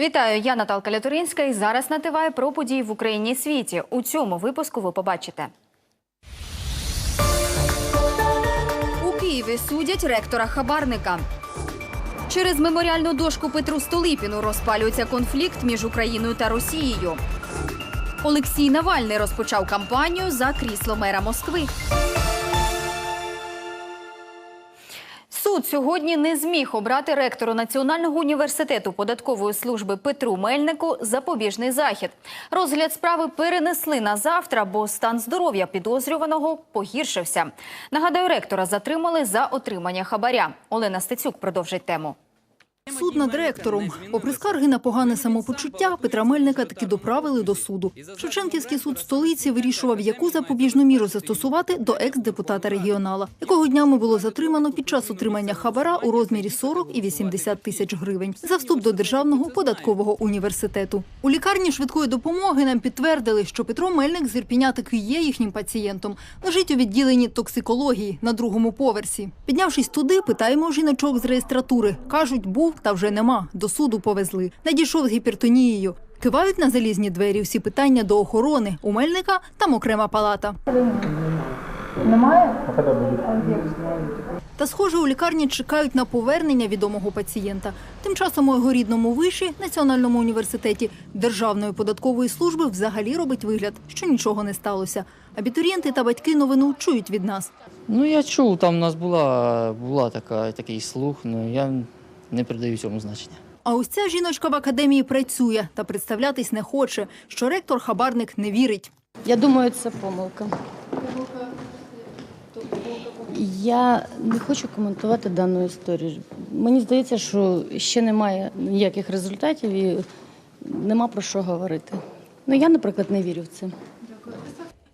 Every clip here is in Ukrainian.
Вітаю, я Наталка Лятуринська і зараз нативаю про події в Україні і світі. У цьому випуску ви побачите. У Києві судять ректора хабарника. Через меморіальну дошку Петру Столипіну розпалюється конфлікт між Україною та Росією. Олексій Навальний розпочав кампанію за крісло мера Москви. Суд сьогодні не зміг обрати ректору Національного університету податкової служби Петру Мельнику запобіжний захід. Розгляд справи перенесли на завтра, бо стан здоров'я підозрюваного погіршився. Нагадаю, ректора затримали за отримання хабаря. Олена Стецюк продовжить тему. Суд над ректором. Попри скарги на погане самопочуття, Петра Мельника таки доправили до суду. Шевченківський суд столиці вирішував, яку запобіжну міру застосувати до екс-депутата регіонала, якого днями було затримано під час отримання хабара у розмірі 40 і 80 тисяч гривень за вступ до державного податкового університету. У лікарні швидкої допомоги нам підтвердили, що Петро Мельник з Ірпіня таки є їхнім пацієнтом. Лежить у відділенні токсикології на другому поверсі. Піднявшись туди, питаємо жіночок з реєстратури. кажуть, був та вже нема. До суду повезли. Надійшов з гіпертонією. Кивають на залізні двері всі питання до охорони. У Мельника там окрема палата. Немає? Та, схоже, у лікарні чекають на повернення відомого пацієнта. Тим часом у його рідному виші, Національному університеті Державної податкової служби взагалі робить вигляд, що нічого не сталося. Абітурієнти та батьки новину чують від нас. Ну, я чув, там у нас була, була така, такий слух, але я не придаю цьому значення. А ось ця жіночка в академії працює та представлятись не хоче, що ректор хабарник не вірить. Я думаю, це помилка. Я не хочу коментувати дану історію. Мені здається, що ще немає ніяких результатів і нема про що говорити. Ну я, наприклад, не вірю в це.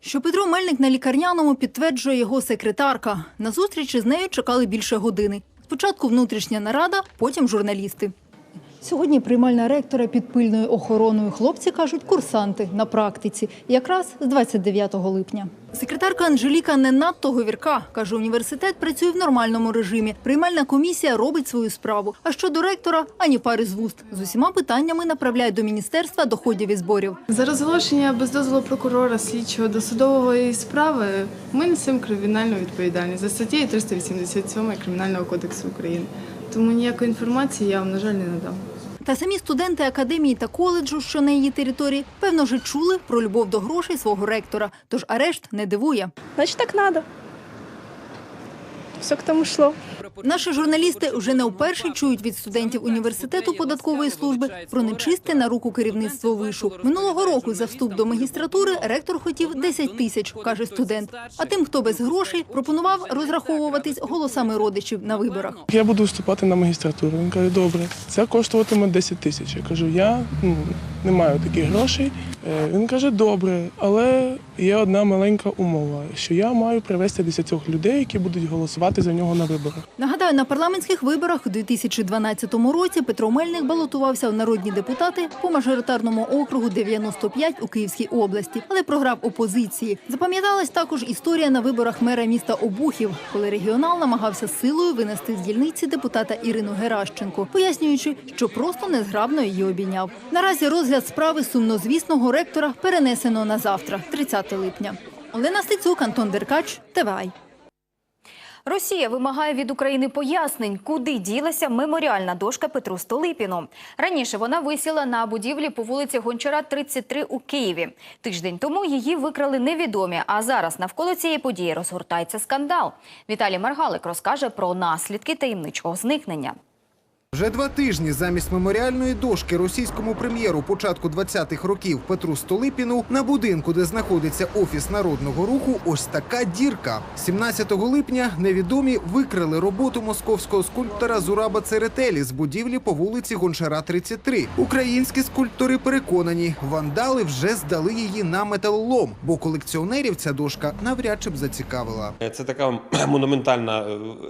Що Петро Мельник на лікарняному підтверджує його секретарка. На зустрічі з нею чекали більше години. Спочатку внутрішня нарада, потім журналісти. Сьогодні приймальна ректора під пильною охороною. Хлопці кажуть, курсанти на практиці, якраз з 29 липня. Секретарка Анжеліка не надто говірка. Каже, університет працює в нормальному режимі. Приймальна комісія робить свою справу. А щодо ректора, ані пари з вуст. З усіма питаннями направляють до міністерства доходів і зборів. За розголошення без дозволу прокурора слідчого досудової справи ми несемо кримінальну відповідальність за статтею 387 Кримінального кодексу України. Тому ніякої інформації я вам, на жаль, не надам. Та самі студенти академії та коледжу, що на її території, певно, вже чули про любов до грошей свого ректора. Тож арешт не дивує. Значить, так треба. Все к тому шло. Наші журналісти вже не вперше чують від студентів університету податкової служби про нечисте на руку керівництво вишу. Минулого року за вступ до магістратури ректор хотів 10 тисяч, каже студент. А тим, хто без грошей, пропонував розраховуватись голосами родичів на виборах. Я буду вступати на магістратуру. Він каже, добре, це коштуватиме 10 тисяч. Я кажу, я ну, не маю таких грошей. Е, Він каже, добре, але є одна маленька умова, що я маю привезти 10 людей, які будуть голосувати за нього на виборах. Нагадаю, на парламентських виборах у 2012 році Петро Мельник балотувався в народні депутати по мажоритарному округу 95 у Київській області, але програв опозиції. Запам'яталась також історія на виборах мера міста Обухів, коли регіонал намагався силою винести з дільниці депутата Ірину Геращенко, пояснюючи, що просто незграбно її обійняв. Наразі розгляд справи сумнозвісного ректора перенесено на завтра, 30 липня. Олена Стецюк, Антон Деркач, ТВАЙ. Росія вимагає від України пояснень, куди ділася меморіальна дошка Петру Столипіну. Раніше вона висіла на будівлі по вулиці Гончара, 33 у Києві. Тиждень тому її викрали невідомі. А зараз навколо цієї події розгортається скандал. Віталій Маргалик розкаже про наслідки таємничого зникнення. Вже два тижні замість меморіальної дошки російському прем'єру початку 20-х років Петру Столипіну на будинку, де знаходиться офіс народного руху, ось така дірка. 17 липня невідомі викрили роботу московського скульптора Зураба Церетелі з будівлі по вулиці Гончара, 33. Українські скульптори переконані, вандали вже здали її на металолом, бо колекціонерів ця дошка навряд чи б зацікавила. Це така монументальна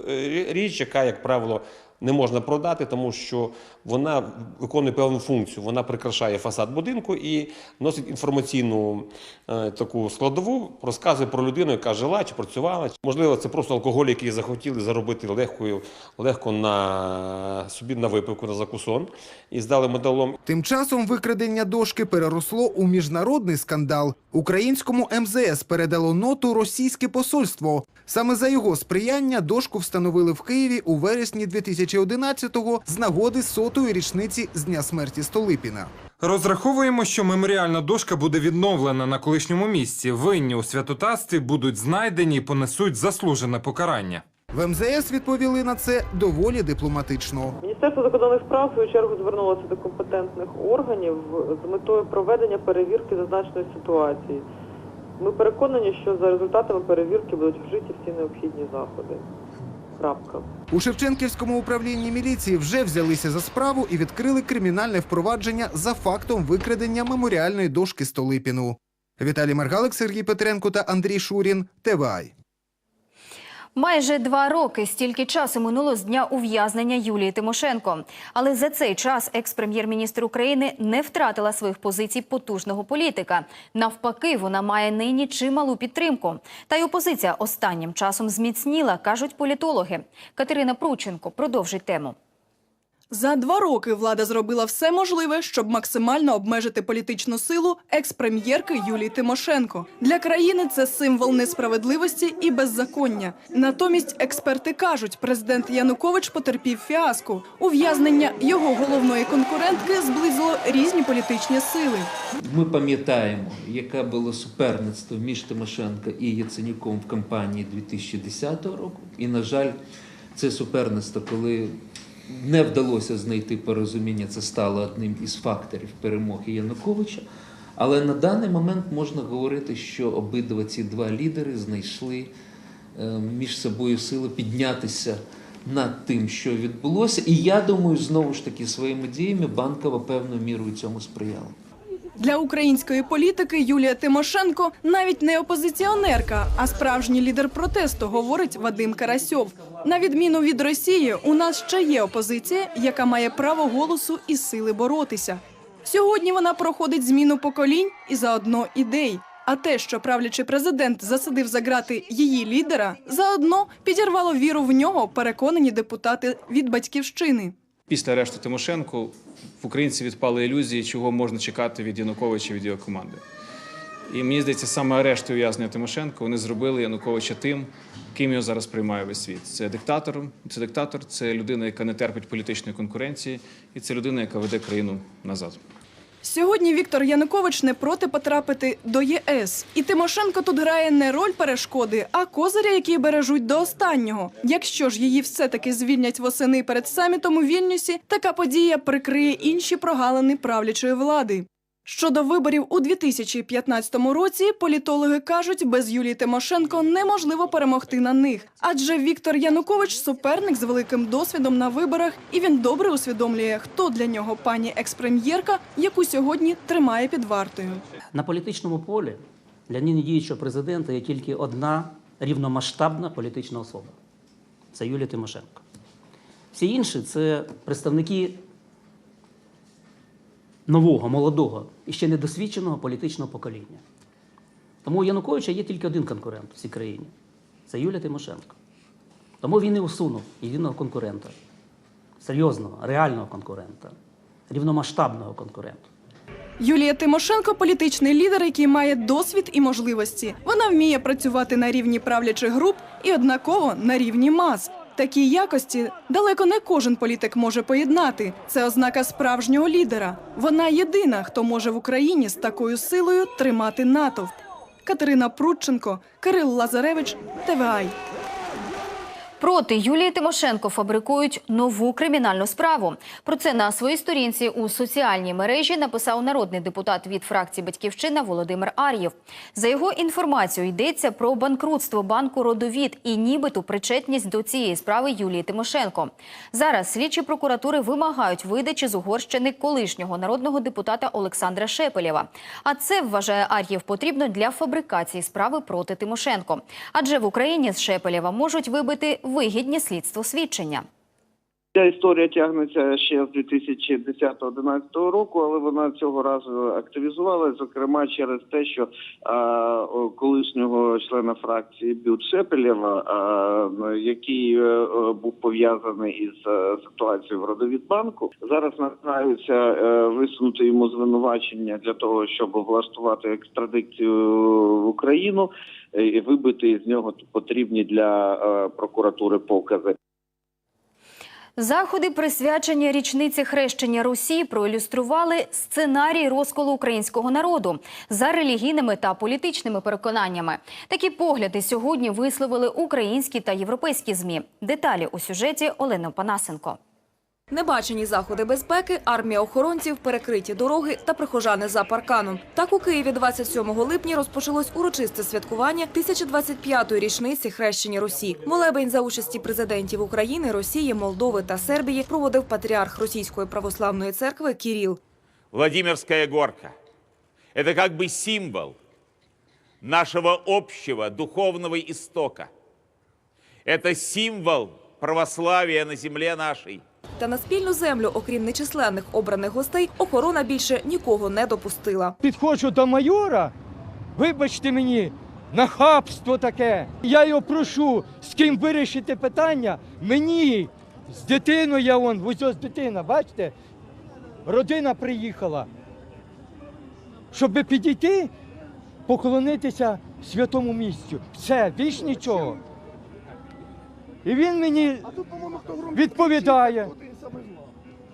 е, річ, яка, як правило, не можна продати, тому що вона виконує певну функцію. Вона прикрашає фасад будинку і носить інформаційну е, таку складову, розказує про людину, яка жила чи працювала. Можливо, це просто алкоголь, який захотіли заробити легкою, легко на собі на випивку, на закусон, і здали металом. Тим часом викрадення дошки переросло у міжнародний скандал. Українському МЗС передало ноту російське посольство. Саме за його сприяння дошку встановили в Києві у вересні 2011-го з нагоди сотої річниці з дня смерті Столипіна. Розраховуємо, що меморіальна дошка буде відновлена на колишньому місці. Винні у святотатстві будуть знайдені і понесуть заслужене покарання. В МЗС відповіли на це доволі дипломатично. Міністерство закордонних справ в свою чергу звернулося до компетентних органів з метою проведення перевірки зазначеної ситуації. Ми переконані, що за результатами перевірки будуть вжиті всі необхідні заходи. Крапка. У Шевченківському управлінні міліції вже взялися за справу і відкрили кримінальне впровадження за фактом викрадення меморіальної дошки Столипіну. Віталій Маргалик, Сергій Петренко та Андрій Шурін. ТВАЙ. Майже два роки стільки часу минуло з дня ув'язнення Юлії Тимошенко. Але за цей час екс-прем'єр-міністр України не втратила своїх позицій потужного політика. Навпаки, вона має нині чималу підтримку. Та й опозиція останнім часом зміцніла, кажуть політологи. Катерина Прученко продовжить тему. За два роки влада зробила все можливе, щоб максимально обмежити політичну силу екс-прем'єрки Юлії Тимошенко. Для країни це символ несправедливості і беззаконня. Натомість експерти кажуть, президент Янукович потерпів фіаско. Ув'язнення його головної конкурентки зблизило різні політичні сили. Ми пам'ятаємо, яке було суперництво між Тимошенко і Яценюком в кампанії 2010 року. І, на жаль, це суперництво, коли не вдалося знайти порозуміння, це стало одним із факторів перемоги Януковича. Але на даний момент можна говорити, що обидва ці два лідери знайшли е, між собою сили піднятися над тим, що відбулося. І я думаю, знову ж таки, своїми діями банкова певною мірою цьому сприяла. Для української політики Юлія Тимошенко навіть не опозиціонерка, а справжній лідер протесту, говорить Вадим Карасьов. На відміну від Росії, у нас ще є опозиція, яка має право голосу і сили боротися. Сьогодні вона проходить зміну поколінь і заодно ідей. А те, що правлячий президент засадив за грати її лідера, заодно підірвало віру в нього, переконані депутати від батьківщини. Після арешту Тимошенко в українці відпали ілюзії, чого можна чекати від Януковича від його команди. І мені здається, саме арешт і ув'язнення Тимошенко вони зробили Януковича тим, ким його зараз приймає весь світ. Це диктатором, це диктатор, це людина, яка не терпить політичної конкуренції, і це людина, яка веде країну назад. Сьогодні Віктор Янукович не проти потрапити до ЄС. І Тимошенко тут грає не роль перешкоди, а козиря, який бережуть до останнього. Якщо ж її все-таки звільнять восени перед самітом у Вільнюсі, така подія прикриє інші прогалини правлячої влади. Щодо виборів у 2015 році, політологи кажуть, без Юлії Тимошенко неможливо перемогти на них. Адже Віктор Янукович суперник з великим досвідом на виборах, і він добре усвідомлює, хто для нього пані експрем'єрка, яку сьогодні тримає під вартою. На політичному полі для нині діючого президента є тільки одна рівномасштабна політична особа це Юлія Тимошенко. Всі інші це представники нового, молодого і ще недосвідченого політичного покоління. Тому у Януковича є тільки один конкурент в цій країні це Юлія Тимошенко. Тому він і усунув єдиного конкурента, серйозного, реального конкурента, рівномасштабного конкурента. Юлія Тимошенко політичний лідер, який має досвід і можливості. Вона вміє працювати на рівні правлячих груп і однаково на рівні мас. Такі якості далеко не кожен політик може поєднати. Це ознака справжнього лідера. Вона єдина, хто може в Україні з такою силою тримати натовп. Катерина Прудченко, Кирил Лазаревич, ТВАЙ. Проти Юлії Тимошенко фабрикують нову кримінальну справу. Про це на своїй сторінці у соціальній мережі написав народний депутат від фракції Батьківщина Володимир Ар'єв. За його інформацією йдеться про банкрутство банку Родовід і нібито причетність до цієї справи Юлії Тимошенко. Зараз слідчі прокуратури вимагають видачі з Угорщини колишнього народного депутата Олександра Шепелєва. А це вважає Ар'єв потрібно для фабрикації справи проти Тимошенко. Адже в Україні з Шепелєва можуть вибити вигідні слідство свідчення. Ця історія тягнеться ще з 2010-2011 року, але вона цього разу активізувалася, зокрема через те, що а, колишнього члена фракції Бют Шепелєва, а, який е, е, був пов'язаний із е, ситуацією в Родовідбанку, зараз намагаються е, висунути йому звинувачення для того, щоб влаштувати екстрадицію в Україну е, і вибити з нього потрібні для е, прокуратури покази. Заходи присвячення річниці хрещення Русі проілюстрували сценарій розколу українського народу за релігійними та політичними переконаннями. Такі погляди сьогодні висловили українські та європейські змі. Деталі у сюжеті Олени Панасенко. Небачені заходи безпеки, армія охоронців, перекриті дороги та прихожани за парканом. Так у Києві 27 липня розпочалось урочисте святкування 1025-ї річниці хрещення Русі. Молебень за участі президентів України, Росії, Молдови та Сербії проводив патріарх Російської православної церкви Кіріл. Владимирская горка – это как бы символ нашего общего духовного истока. Это символ православия на земле нашей. Та на спільну землю, окрім нечисленних обраних гостей, охорона більше нікого не допустила. Підходжу до майора, вибачте мені, нахабство таке. Я його прошу, з ким вирішити питання. Мені з дитиною я вон, ось ось дитина, бачите? Родина приїхала. Щоб підійти, поклонитися святому місцю. Все, більш нічого. І він мені відповідає.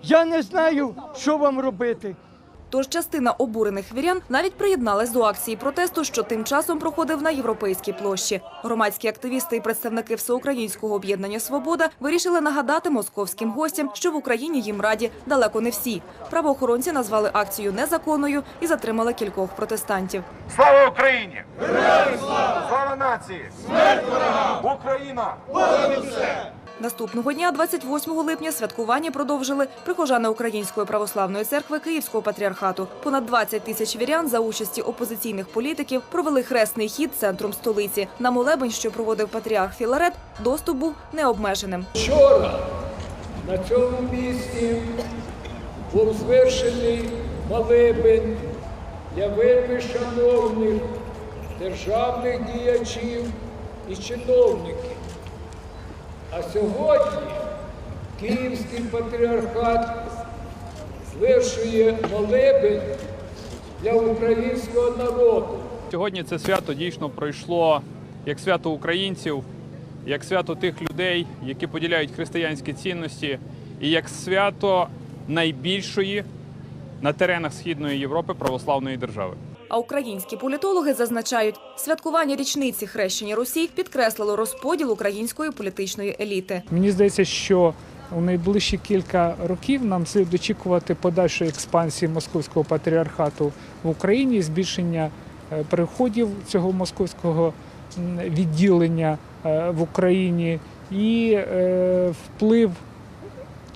Я не знаю, що вам робити. Тож частина обурених вірян навіть приєдналась до акції протесту, що тим часом проходив на європейській площі. Громадські активісти і представники всеукраїнського об'єднання Свобода вирішили нагадати московським гостям, що в Україні їм раді далеко не всі. Правоохоронці назвали акцію незаконною і затримали кількох протестантів. Слава Україні! Героям слава! Слава нації! Смерть ворогам! Україна! Наступного дня, 28 липня, святкування продовжили прихожани Української православної церкви Київського патріархату. Понад 20 тисяч вірян за участі опозиційних політиків провели хресний хід центром столиці. На молебень, що проводив патріарх Філарет, доступ був необмеженим. Вчора на цьому місці був звершений молебень для вельми шановних державних діячів і чиновників. А сьогодні Київський патріархат звершує молебень для українського народу. Сьогодні це свято дійсно пройшло як свято українців, як свято тих людей, які поділяють християнські цінності, і як свято найбільшої на теренах Східної Європи православної держави. А українські політологи зазначають, святкування річниці хрещення Русі підкреслило розподіл української політичної еліти. Мені здається, що у найближчі кілька років нам слід очікувати подальшої експансії московського патріархату в Україні, збільшення е, переходів цього московського відділення е, в Україні і е, вплив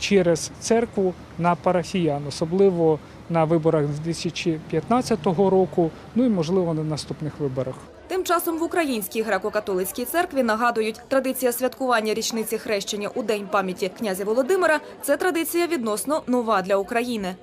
через церкву на парафіян, особливо на виборах 2015 року, ну і можливо на наступних виборах. Тим часом в Українській греко-католицькій церкві нагадують, традиція святкування річниці хрещення у День пам'яті князя Володимира – це традиція відносно нова для України.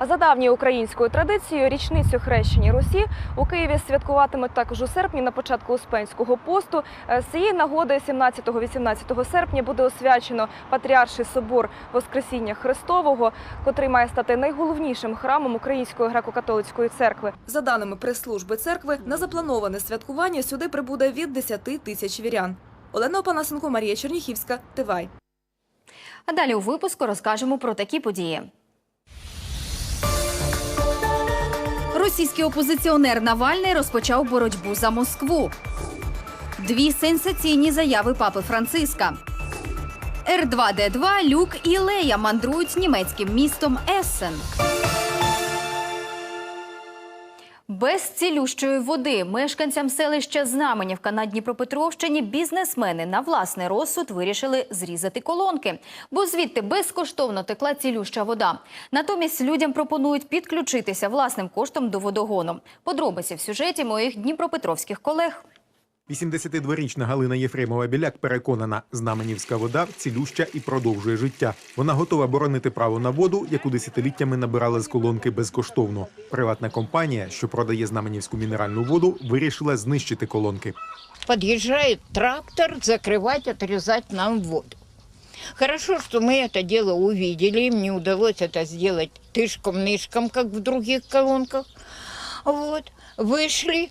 За давньою українською традицією річницю хрещення Русі у Києві святкуватимуть також у серпні на початку Успенського посту. Е, З цієї нагоди 17-18 серпня буде освячено Патріарший собор Воскресіння Христового, котрий має стати найголовнішим храмом Української греко-католицької церкви. За даними прес-служби церкви, на заплановане святкування сюди прибуде від 10 тисяч вірян. Олена Опанасенко, Марія Черніхівська, Тивай. А далі у випуску розкажемо про такі події. Російський опозиціонер Навальний розпочав боротьбу за Москву. Дві сенсаційні заяви папи Франциска. Р2Д2, Люк і Лея мандрують німецьким містом Ессен. Без цілющої води мешканцям селища Знаменівка на Дніпропетровщині бізнесмени на власний розсуд вирішили зрізати колонки, бо звідти безкоштовно текла цілюща вода. Натомість людям пропонують підключитися власним коштом до водогону. Подробиці в сюжеті моїх дніпропетровських колег. 82-річна Галина Єфремова-Біляк переконана, знаменівська вода цілюща і продовжує життя. Вона готова боронити право на воду, яку десятиліттями набирали з колонки безкоштовно. Приватна компанія, що продає знаменівську мінеральну воду, вирішила знищити колонки. Подъезжает трактор закрывать, отрезать нам воду. Хорошо, что мы это дело увидели, мне удалось это сделать тышком-нышком, как в других колонках. Вот, вышли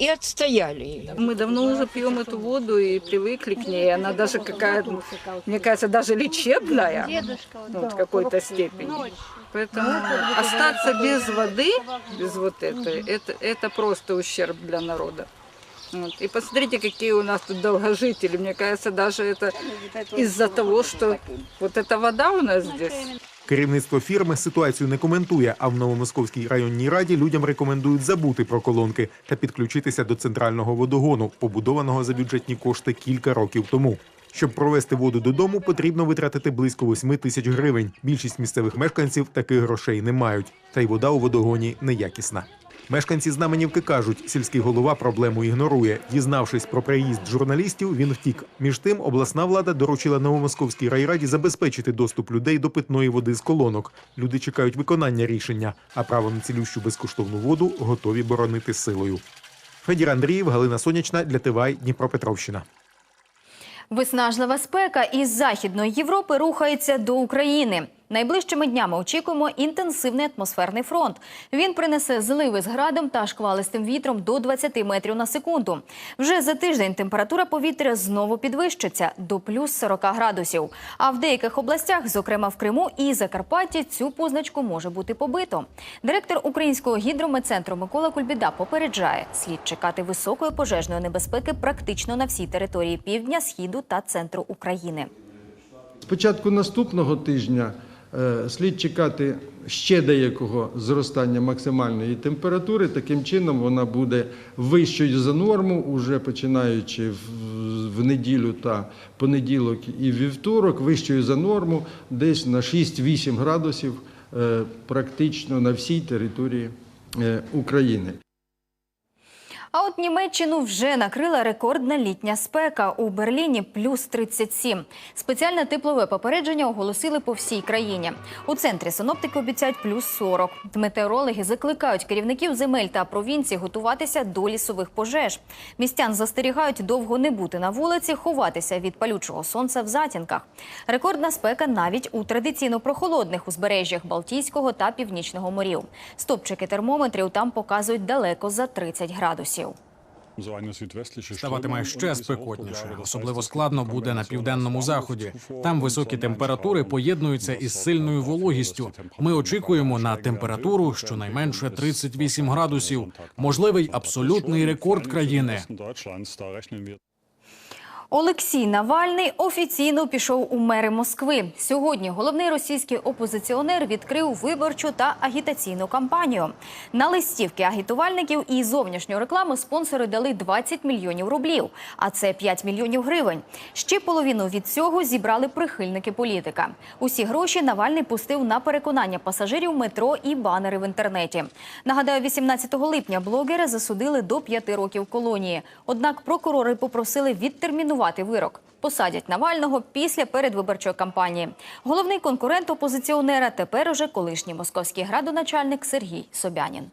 и отстояли ее. Мы давно уже пьем эту воду и привыкли к ней. Она даже какая-то, мне кажется, даже лечебная ну, в какой-то степени. Поэтому остаться без воды, без вот этой, это, это просто ущерб для народа. Вот. И посмотрите, какие у нас тут долгожители. Мне кажется, даже это из-за того, что вот эта вода у нас здесь. Керівництво фірми ситуацію не коментує, а в Новомосковській районній раді людям рекомендують забути про колонки та підключитися до центрального водогону, побудованого за бюджетні кошти кілька років тому. Щоб провести воду додому, потрібно витратити близько 8 тисяч гривень. Більшість місцевих мешканців таких грошей не мають, та й вода у водогоні неякісна. Мешканці Знаменівки кажуть, сільський голова проблему ігнорує. Дізнавшись про приїзд журналістів, він втік. Між тим, обласна влада доручила Новомосковській райраді забезпечити доступ людей до питної води з колонок. Люди чекають виконання рішення, а право на цілющу безкоштовну воду готові боронити силою. Федір Андріїв, Галина Сонячна для ТВАЙ Дніпропетровщина. Виснажлива спека із Західної Європи рухається до України. Найближчими днями очікуємо інтенсивний атмосферний фронт. Він принесе зливи з градом та шквалистим вітром до 20 метрів на секунду. Вже за тиждень температура повітря знову підвищиться до плюс 40 градусів. А в деяких областях, зокрема в Криму і Закарпатті, цю позначку може бути побито. Директор Українського гідрометцентру Микола Кульбіда попереджає, слід чекати високої пожежної небезпеки практично на всій території півдня, східу та центру України. З початку наступного тижня слід чекати ще деякого зростання максимальної температури. Таким чином вона буде вищою за норму, уже починаючи в, в неділю та понеділок і вівторок, вищою за норму, десь на 6-8 градусів е, практично на всій території е, України. А от Німеччину вже накрила рекордна літня спека. У Берліні плюс 37. Спеціальне теплове попередження оголосили по всій країні. У центрі синоптики обіцяють плюс 40. Метеорологи закликають керівників земель та провінцій готуватися до лісових пожеж. Містян застерігають довго не бути на вулиці, ховатися від палючого сонця в затінках. Рекордна спека навіть у традиційно прохолодних узбережжях Балтійського та Північного морів. Стопчики термометрів там показують далеко за 30 градусів. Ставатиме ще спекотніше. Особливо складно буде на південному заході. Там високі температури поєднуються із сильною вологістю. Ми очікуємо на температуру щонайменше 38 градусів. Можливий абсолютний рекорд країни. Олексій Навальний офіційно пішов у мери Москви. Сьогодні головний російський опозиціонер відкрив виборчу та агітаційну кампанію. На листівки агітувальників і зовнішню рекламу спонсори дали 20 мільйонів рублів, а це 5 мільйонів гривень. Ще половину від цього зібрали прихильники політика. Усі гроші Навальний пустив на переконання пасажирів метро і банери в інтернеті. Нагадаю, 18 липня блогера засудили до 5 років колонії. Однак прокурори попросили відтермінувати вирок. Посадять Навального після передвиборчої кампанії. Головний конкурент опозиціонера тепер уже колишній московський градоначальник Сергій Собянін.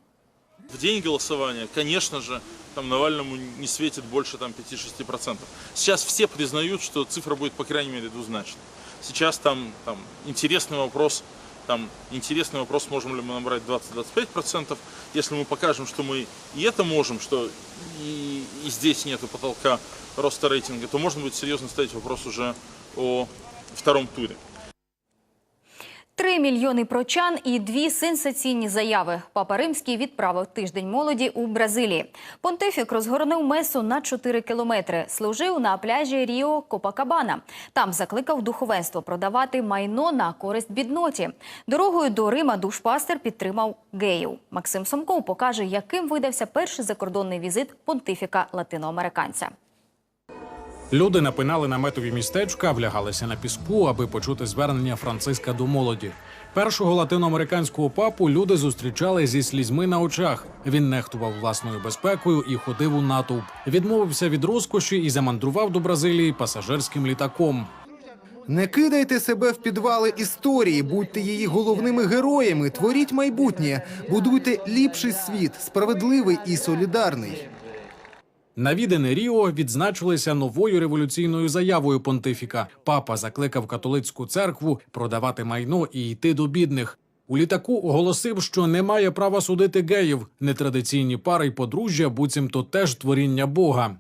В день голосования, конечно же, там Навальному не светит больше там, 5-6%. Сейчас все признают, что цифра будет, по крайней мере, двузначной. Сейчас там, там интересный вопрос, там интересный вопрос, можем ли мы набрать 20-25%. Если мы покажем, что мы и это можем, что и, и здесь нету потолка роста рейтинга, то можно будет серьезно ставить вопрос уже о втором туре. Три мільйони прочан і дві сенсаційні заяви. Папа Римський відправив тиждень молоді у Бразилії. Понтифік розгорнув месу на 4 кілометри. Служив на пляжі Ріо Копакабана. Там закликав духовенство продавати майно на користь бідноті. Дорогою до Рима душпастер підтримав геїв. Максим Сомков покаже, яким видався перший закордонний візит понтифіка латиноамериканця. Люди напинали наметові містечка, влягалися на піску, аби почути звернення Франциска до молоді. Першого латиноамериканського папу люди зустрічали зі слізьми на очах. Він нехтував власною безпекою і ходив у натовп. Відмовився від розкоші і замандрував до Бразилії пасажирським літаком. Не кидайте себе в підвали історії, будьте її головними героями, творіть майбутнє, будуйте ліпший світ, справедливий і солідарний. Навідини Ріо відзначилися новою революційною заявою понтифіка. Папа закликав католицьку церкву продавати майно і йти до бідних. У літаку оголосив, що не має права судити геїв. Нетрадиційні пари й подружжя буцімто теж творіння Бога.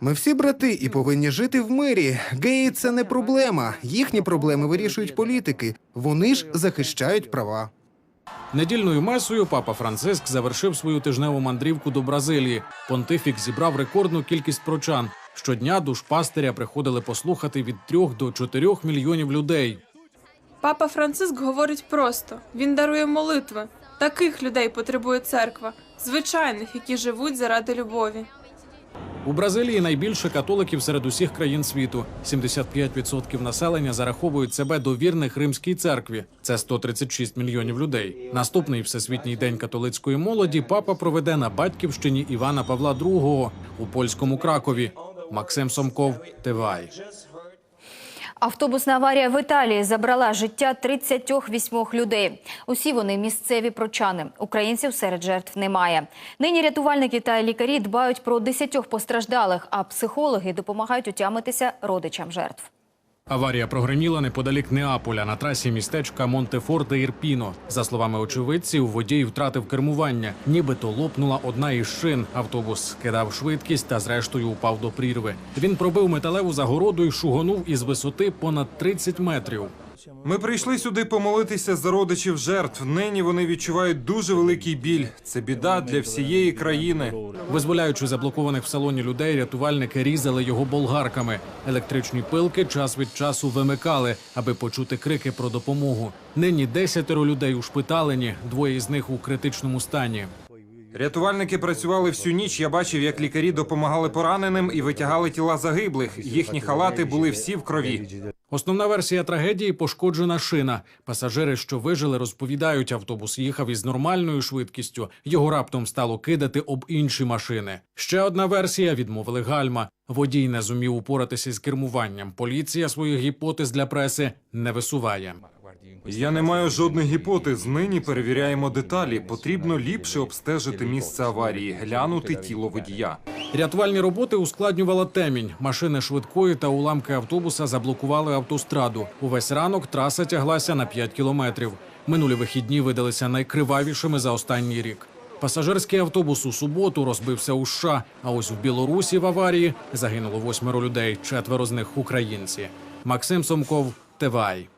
Ми всі брати і повинні жити в мирі. Геї це не проблема. Їхні проблеми вирішують політики. Вони ж захищають права. Недільною месою папа Франциск завершив свою тижневу мандрівку до Бразилії. Понтифік зібрав рекордну кількість прочан. Щодня душпастиря приходили послухати від трьох до чотирьох мільйонів людей. Папа Франциск говорить просто: він дарує молитви. Таких людей потребує церква, звичайних, які живуть заради любові. У Бразилії найбільше католиків серед усіх країн світу. 75% населення зараховують себе до вірних римській церкві. Це 136 мільйонів людей. Наступний всесвітній день католицької молоді папа проведе на батьківщині Івана Павла II у польському Кракові. Максим Сомков, ТВАЙ. Автобусна аварія в Італії забрала життя 38 людей. Усі вони місцеві прочани. Українців серед жертв немає. Нині рятувальники та лікарі дбають про 10 постраждалих, а психологи допомагають утямитися родичам жертв. Аварія прогреміла неподалік Неаполя на трасі містечка Монтефорте Ірпіно. За словами очевидців, водій втратив кермування, нібито лопнула одна із шин. Автобус кидав швидкість та зрештою упав до прірви. Він пробив металеву загороду і шугонув із висоти понад 30 метрів. Ми прийшли сюди помолитися за родичів жертв. Нині вони відчувають дуже великий біль. Це біда для всієї країни. Визволяючи заблокованих в салоні людей, рятувальники різали його болгарками. Електричні пилки час від часу вимикали, аби почути крики про допомогу. Нині десятеро людей ушпиталені, двоє з них у критичному стані. Рятувальники працювали всю ніч. Я бачив, як лікарі допомагали пораненим і витягали тіла загиблих. Їхні халати були всі в крові. Основна версія трагедії пошкоджена шина. Пасажири, що вижили, розповідають, автобус їхав із нормальною швидкістю. Його раптом стало кидати об інші машини. Ще одна версія відмовили гальма. Водій не зумів упоратися з кермуванням. Поліція своїх гіпотез для преси не висуває. Я не маю жодних гіпотез. Нині перевіряємо деталі. Потрібно ліпше обстежити місце аварії, глянути тіло водія. Рятувальні роботи ускладнювала темінь. Машини швидкої та уламки автобуса заблокували автостраду. Увесь ранок траса тяглася на 5 кілометрів. Минулі вихідні видалися найкривавішими за останній рік. Пасажирський автобус у суботу розбився у США, а ось в Білорусі в аварії загинуло восьмеро людей, четверо з них українці. Максим Сомков, ТВАЙ.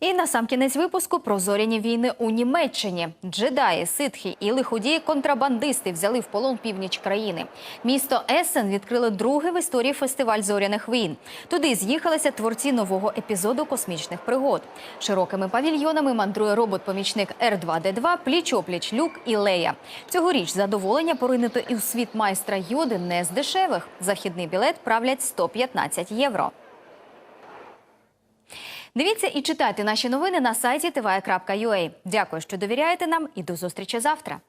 І на сам кінець випуску про зоряні війни у Німеччині. Джедаї, ситхи і лиходії контрабандисти взяли в полон північ країни. Місто Есен відкрили другий в історії фестиваль зоряних війн. Туди з'їхалися творці нового епізоду космічних пригод. Широкими павільйонами мандрує робот-помічник Р2Д2, пліч-опліч Люк і Лея. Цьогоріч задоволення поринуто і у світ майстра Йоди не з дешевих. Західний білет правлять 115 євро. Дивіться і читайте наші новини на сайті tv.ua. Дякую, що довіряєте нам, і до зустрічі завтра.